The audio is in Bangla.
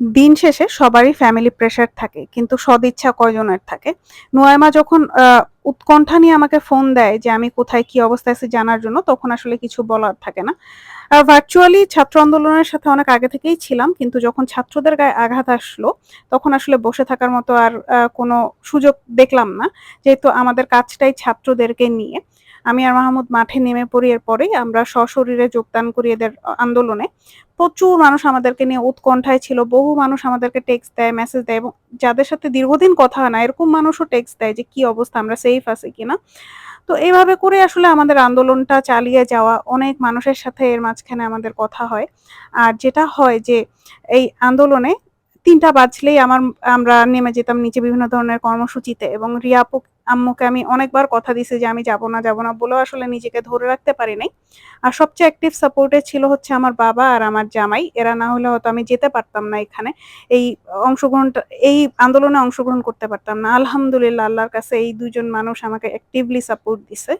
দিন শেষে সবারই ফ্যামিলি প্রেশার থাকে, কিন্তু সদিচ্ছা কয়জনের থাকে? নোয়াইমা যখন উৎকণ্ঠা নিয়ে আমাকে ফোন দেয় যে আমি কোথায় কি অবস্থায় আছি জানার জন্য, তখন আসলে কিছু বলার থাকে না। আর ভার্চুয়ালি ছাত্র আন্দোলনের সাথে অনেক আগে থেকেই ছিলাম, কিন্তু যখন ছাত্রদের গায়ে আঘাত আসলো, তখন আসলে বসে থাকার মতো আর কোনো সুযোগ দেখলাম না, যেহেতু আমাদের কাজটাই ছাত্রদেরকে নিয়ে। আমি আর মাহমুদ মাঠে নেমে পড়ি এরপরেই আমরা সশরীরে যোগদান করি এদের আন্দোলনে। প্রচুর মানুষ আমাদেরকে নিয়ে উৎকণ্ঠায় ছিল, বহু মানুষ আমাদেরকে টেক্সট দেয় মেসেজ দেয় এবং যাদের সাথে দীর্ঘদিন কথা হয় না, এরকম মানুষও টেক্সট দেয় যে কি অবস্থা, আমরা সেফ আছি কিনা। তো এইভাবে করে আসলে আমাদের আন্দোলনটা চালিয়ে যাওয়া, অনেক মানুষের সাথে এর মাঝখানে আমাদের কথা হয়। আর যেটা হয় যে এই আন্দোলনে তিনটা বাজলেই আমার, আমরা নেমে যেতাম নিচে বিভিন্ন ধরনের কর্মসূচিতে এবং রিয়া আপু আম্মুকে আমি অনেকবার কথা দিছি যে আমি যাব না যাব না বলেও আসলে নিজেকে ধরে রাখতে পারি নাই। আর সবচেয়ে অ্যাক্টিভ সাপোর্টে ছিল হচ্ছে আমার বাবা আর আমার জামাই। এরা না হলে হয়তো আমি যেতে পারতাম না এখানে। এই অংশগ্রহণটা এই আন্দোলনে অংশগ্রহণ করতে পারতাম না। আলহামদুলিল্লাহ, আল্লাহর কাছে এই দুজন মানুষ আমাকে অ্যাক্টিভলি সাপোর্ট দিছে।